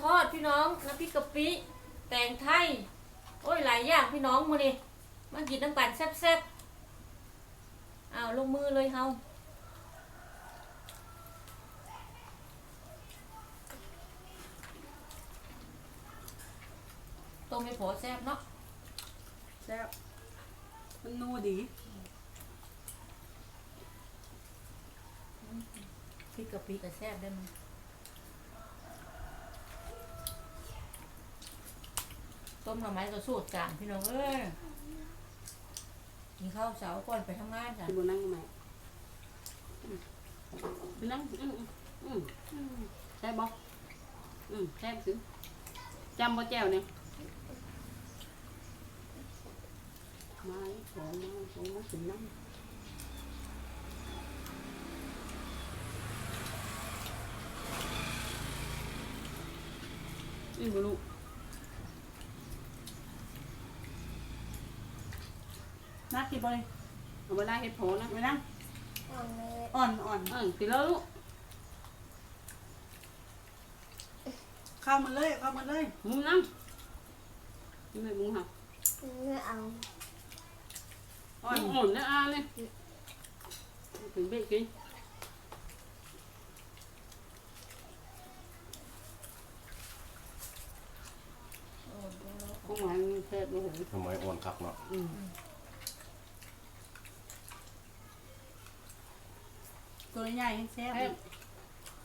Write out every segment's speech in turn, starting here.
ทอดพี่น้องน้ำพริกกะปิแตงไทยโอ้ยหลายอย่างพี่น้องมื้อนี้มากินน้ำกันแซ่บๆอ้าวลงมือเลยเฮาต้มไม่พอแซ่บเนาะแซ่บมันนัวดีพริกกะปิก็แซ่บได้มั้ย ต้มหน่อไม้ก็สูตรจานพี่น้องเอ้ยกินข้าวเช้าก่อนไปทำงานจ้ะที่บนนั่งไหมอืมไปนั่งอืมอืมอืมแซ่บบ่อืมแซ่บสิจำบ่แจ้วเนี่ยไมาของไมาของไมาถึงนั่งนี่บ่รู้ นักกี่บ่เลยเอาเวลาเฮ็ดโผนะไปนั่งอ่อนอ่อนเออกินแล้วลูกเข้ามาเลยเข้ามาเลยมึงนั่งนี่ไม่มึงหักไม่เอาอ่อน อ่อนนะอาเนี่ยถึงเบ็ดกินโอ้โหข้างหลังแซ่บเลยทำไมอ่อนคักเนาะ อืม ตัวใหญ่แซ่บแซ่บ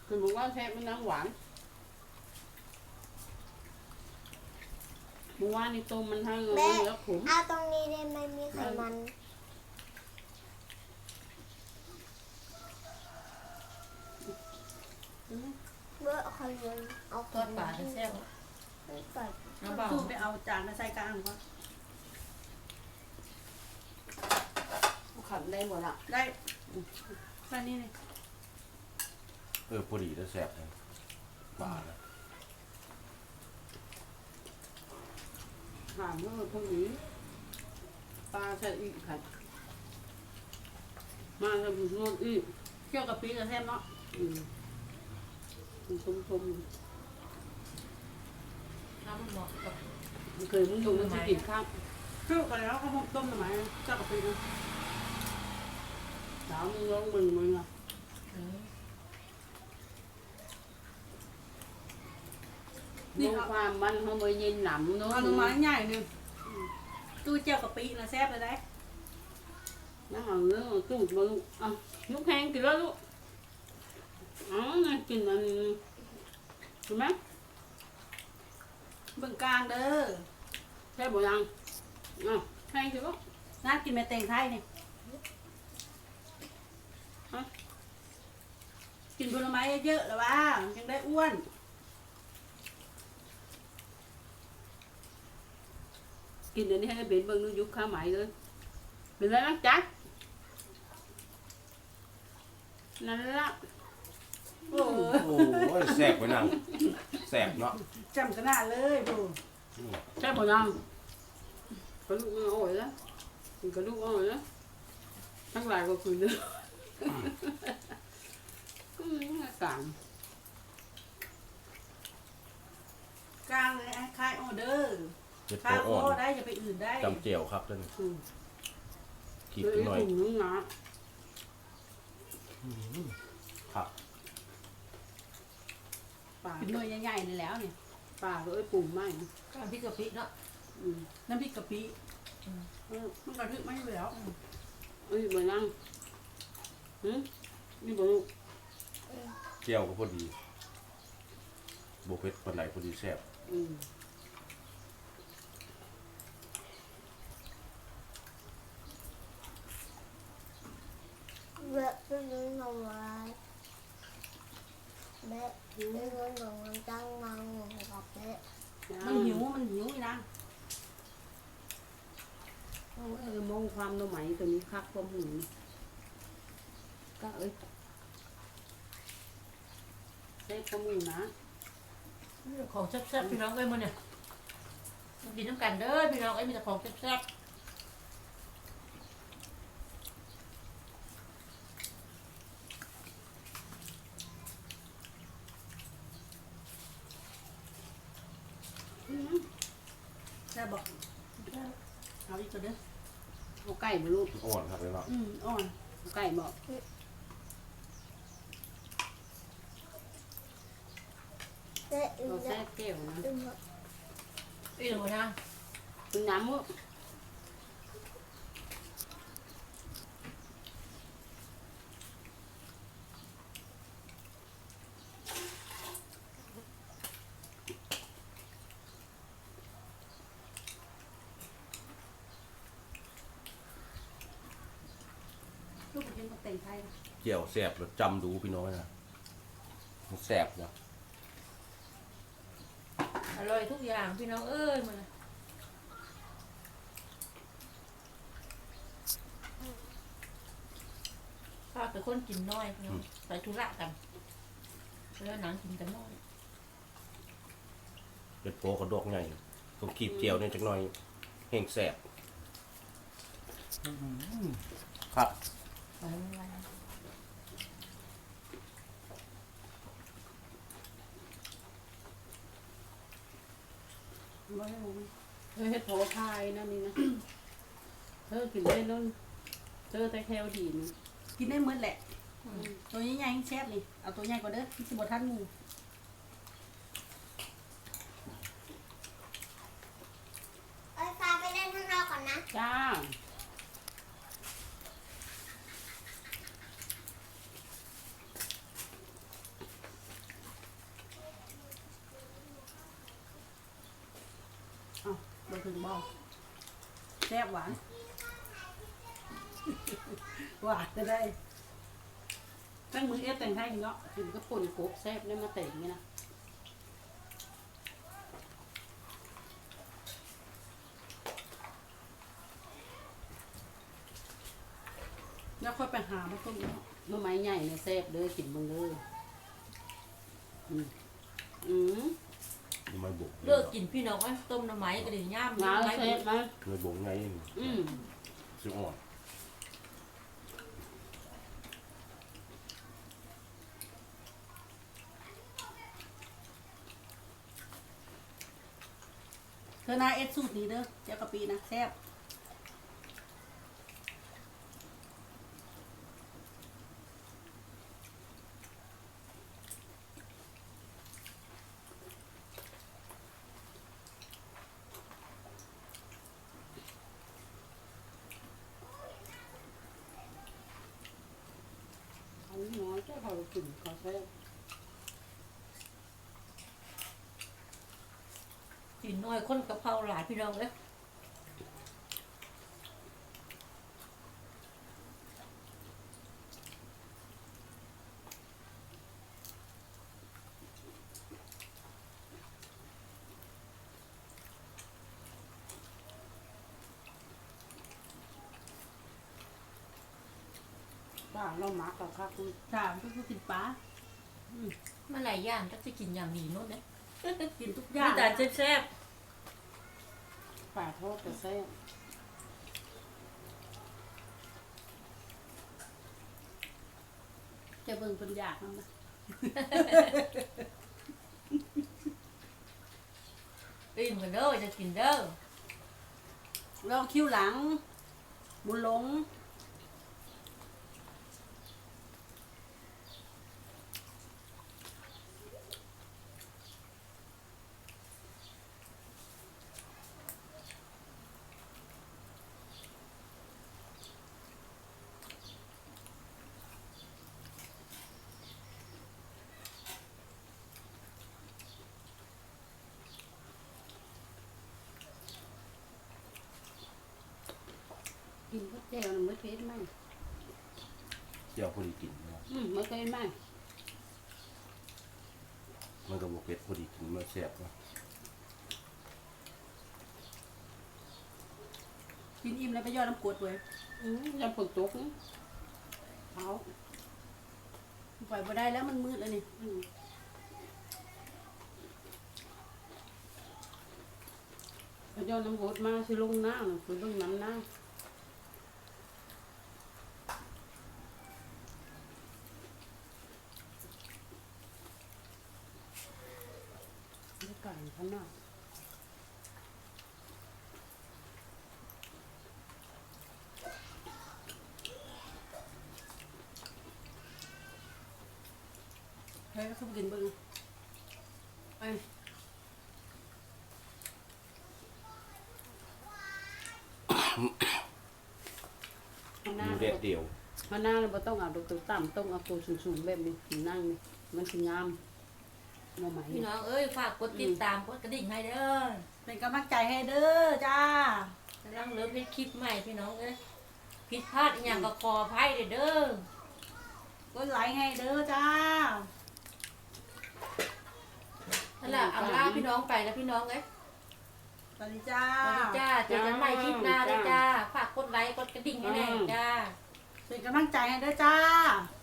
คือบอกว่าแซ่บมันน้ำหวานเมื่อวานนี่ต้มมันทั้งเนื้อขมเอาตรงนี้ได้ไหมมีไขมันเบอร์ไขมันเอาทอดปลาจะแซ่บไม่เปิดน้ำเปล่าสู้ไปเอาจานมาใส่กลางก่อนขันได้หมดละได้ แค่นี้เลยเออพอดีแล้วแซ่บเลยปลานะถามว่าพวกนี้ปลาใส่อีกขัดมาจะบุญนวดอีกเกี่ยวกับปีกับแซ่บเนาะอืมชมชมน้ำมันเหมาะกับๆเคยมึงดูมันจะกินข้าวเกี่ยวกันแล้วก็ผมต้มหน่อไม้เจ้ากับปีนะสาวมึงร้องมึงมึงอะอืมนี่ความมันเขาไปยินหนำเนาะเอาหน่อไม้ใหญ่หนึ่งตู้เจียวกับปีนะแซ่บเลยได้น้ำมันเรื่องตู้มาลูกอะลูกแพงกินแล้วลูกอ๋อน่ากินอันนี้เห็นไหมเบื้องกลางเด้อใช่บ่ยังอะแพงกินลูกน่ากินแม่เต็งไทยนี่ กินผลไม้เยอะๆแล้วว่ายังได้อ้วน กินอันนี้ให้เป็นเบิ่งนูยุคข้าวไหมเลยเป็นไรบ้างจ๊ะนั่นละโอ้โอ้ยแซ่บไปนั่งแซ่บเนาะจำขนาดเลยดูอืมใช่บ่ยังกระลูกมันอ่อยแล้วกระลูกอ่อยแล้วทั้งหลายก็คือเด้อ อืมสามกลางเลยคลายออเดอร์เจ็ดคลายตัวโออ่อนได้อย่าไปอื่นได้จำเจียวครับท่านอืมขีดเลยหน่อยถุงนึงนะครับป่าเป็นหน่วยใหญ่ๆนี่แล้วเนี่ยป่าก็เอ้ยปุ่มไหมน้ำพริกกะปิเนาะอืมน้ำพริกกะปิเออมันกระทึกไม่อยู่แล้วเอ้ยบ่นั่งหืมนี่บ่ลูก เจียวก็พอดีโบเพ็ดปันไหนพอดีแซ่บอืมเบอร์เป็นหน่อไม้เบะเป็นหน่อไม้ตั้งมังกับเบะมันหิวมันหิวอีนะเออเออมองความตัวไหมตัวนี้คักความหนูก็เอ้ย เซฟก็มีนะของแซ่บๆพี่น้องเอ้ยมันเนี่ยมันกินน้ำกันเด้อพี่น้องเอ้ยมีแต่ของแซ่บแซ่บบอกเอาอีกตัวเด้อเอาไก่มาลูกอ่อนครับเลยเนาะอืมอ่อนเอาไก่บอก เจ๊อึเราแซ่บแก้วนะอึมละอีหนูนะคุณน้ำมั้งลูกเห็นมาแต่งไทย เกี่ยวแสบแล้วจำดูพี่น้อยนะมันแสบนะ ร่อยทุกอย่างพี่น้องเอ้ยมันข้าวแต่คนกินน้อยพี่น้องไปธุระกันแล้วหนังกินกันน้อยเป็นโปกระดอกใหญ่ต้องกีบเกี่ยวเนี่ยจักหน่อยแห้งแสบครับ ไปไม่ ไหวไม่ให้ผมเธอเฮ็ดโผพายนั่นนี่นะ เธอกินได้นั่นเธอแต่แคลดีนะกินได้หมดแหละ ตัวใหญ่ๆแซ่บนี่เอาตัวใหญ่กว่าเด้อที่สิบทันหมูไอ้ฟ้าไปเล่นข้างนอกก่อนนะ จ้า เอาเบถึงบอกแซ่บหวาน หวานจะได้ตั้งมือเอฟแต่งไทยเนาะกินก็ป่นกบแซ่บได้มาแต่งนี่นะแล้วค่อยไปหามาต้มเนาะเมื่อไม้ใหญ่เนี่ยแซ่บเด้อกินเบิ่งเด้ออืมอืม นี่ไม่บุกเลิกกินพี่น้องไว้ต้มน้ำไหมก็ดีย่ามน้ำไหมแซ่บนะไม่บุกไงอืมสิอ่อนเธอนาเอสสูตรนี้เด้อเจ้ากะปีนะแซ่บ อันนี้น้อยเจ้าเขา กินเขาแซ่บกินน้อยคนกะเพราหลายพี่น้องเลย บ้านเราหมักกับข้าวคุณสามก็คือกินปลามันหลายอย่างก็จะกินอย่างดีโนู่นเนี่ยกินทุกอมีย่างแต่แซ่บป่าทอดแต่แซ่บจะเบิ่งเป็นอยากนั่นนะๆอิ่มกันเด้อจะกินเด้อลองคิ้วหลัง บุญหลง กินข้าวแจ่วน่ะไม่เผ็ดมากเกี่ยวพอดีกินนะอืมไม่เคยมากมันก็บวกเผ็ดพอดีกินมันแสบนะกินอิ่มแล้วไปย่อน้ำกรดเว้ยอืมยำผลตกนี่เขาปล่อยมาได้แล้วมันมืดแล้วนี่อืมพระเจ้าน้ำโบดมาสิลงน้ำน่ะคือลงน้ำน้ำ ไก่ข้างนอกเฮ้ยเขาไปกินเบิ้งไอ้มันน่าเด็เดี่ยวมันน่าเลยต้องเอาตัวต่ำต้องเอาตัวสูงๆแบบนี้นั่งนี่มันสวยงาม หน่อไม้พี่น้องเอ้ยฝากกดติดตามกดกระดิ่งให้เด้อเป็นกำลังใจให้เด้อจ้ากำลังเริ่มเฮ็ดคลิปใหม่พี่น้องเอ้ยผิดพลาดอหย่างก็ขออภัยเด้อกดไลค์ให้เด้อจ้า นั่นแหละเอาลาพี่น้องไปแล้วพี่น้องเอ้ยสวัสดีจ้าสวัสดีจ้าเจอกันใหม่คลิปหน้าเลยจ้าฝากกดไลค์กดกระดิ่งให้แน่จ้า เป็นกำลังใจให้เด้อจ้าจ